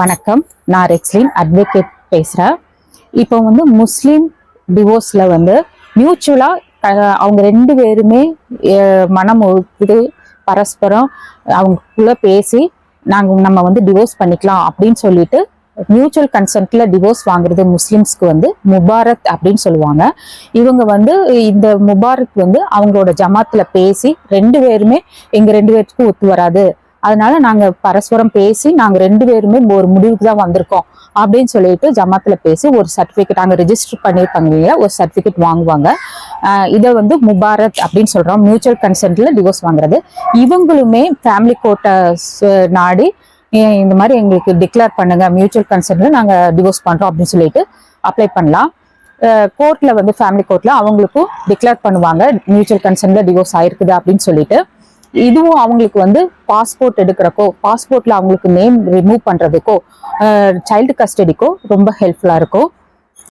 வணக்கம். நான் ரெக்ஸ்லின் அட்வொகேட் பேசுகிறேன் இப்போ வந்து முஸ்லீம் டிவோர்ஸில் வந்து மியூச்சுவலாக அவங்க ரெண்டு பேருமே மனம் ஒத்துது பரஸ்பரம் அவங்களுக்குள்ள பேசி நாங்கள் நம்ம வந்து டிவோர்ஸ் பண்ணிக்கலாம் அப்படின்னு சொல்லிட்டு மியூச்சுவல் கன்சென்ட்ல டிவோர்ஸ் வாங்குறது முஸ்லிம்ஸ்க்கு வந்து முபாரத் அப்படின்னு சொல்லுவாங்க. இவங்க வந்து இந்த முபாரத் வந்து அவங்களோட ஜமாத்துல பேசி ரெண்டு பேருமே எங்க ரெண்டு பேருக்கும் ஒத்து வராது. அதனால நாங்க பரஸ்பரம் பேசி நாங்க ரெண்டு பேருமே ஒரு முடிவுக்கு தான் வந்திருக்கோம் அப்படின்னு சொல்லிட்டு ஜமாத்துல பேசி ஒரு சர்டிபிகேட் அங்க ரிஜிஸ்டர் பண்ணியிருப்பாங்க இல்லையா? ஒரு சர்டிபிகேட் வாங்குவாங்க. இதை வந்து முபாரத் அப்படின்னு சொல்றோம். மியூச்சுவல் கன்சென்ட்ல டிவோர்ஸ் வாங்குறது. இவங்களுமே ஃபேமிலி கோர்ட்டை நாடி இந்த மாதிரி எங்களுக்கு டிக்ளேர் பண்ணுங்க. மியூச்சுவல் கன்சென்ட்ல நாங்க டிவோர்ஸ் பண்றோம் அப்படின்னு சொல்லிட்டு அப்ளை பண்ணலாம். கோர்ட்ல வந்து ஃபேமிலி கோர்ட்ல அவங்களுக்கும் டிக்ளேர் பண்ணுவாங்க. மியூச்சுவல் கன்சென்ட்ல டிவோர்ஸ் ஆயிருக்குது அப்படின்னு சொல்லிட்டு. இதுவும் அவங்களுக்கு வந்து பாஸ்போர்ட் எடுக்கிறக்கோ பாஸ்போர்ட்ல அவங்களுக்கு நேம் ரிமூவ் பண்றதுக்கோ சைல்டு கஸ்டடிக்கோ ரொம்ப ஹெல்ப்ஃபுல்லா இருக்கும்